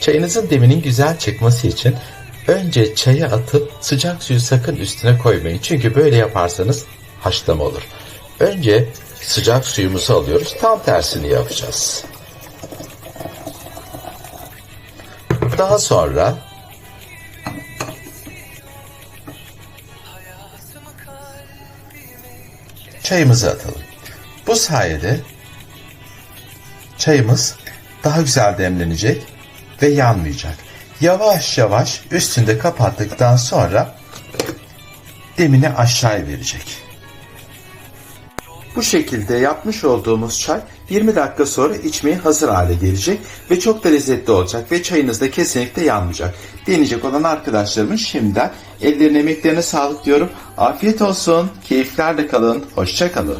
Çayınızın deminin güzel çıkması için önce çayı atıp sıcak suyu sakın üstüne koymayın. Çünkü böyle yaparsanız haşlama olur. Önce sıcak suyumuzu alıyoruz. Tam tersini yapacağız. Daha sonra çayımızı atalım. Bu sayede çayımız daha güzel demlenecek ve yanmayacak. Yavaş yavaş üstünde kapattıktan sonra demini aşağıya verecek. Bu şekilde yapmış olduğumuz çay 20 dakika sonra içmeye hazır hale gelecek ve çok da lezzetli olacak ve çayınız da kesinlikle yanmayacak. Deneyecek olan arkadaşlarımın şimdiden ellerine emeklerine sağlık diyorum. Afiyet olsun, keyiflerle kalın, hoşça kalın.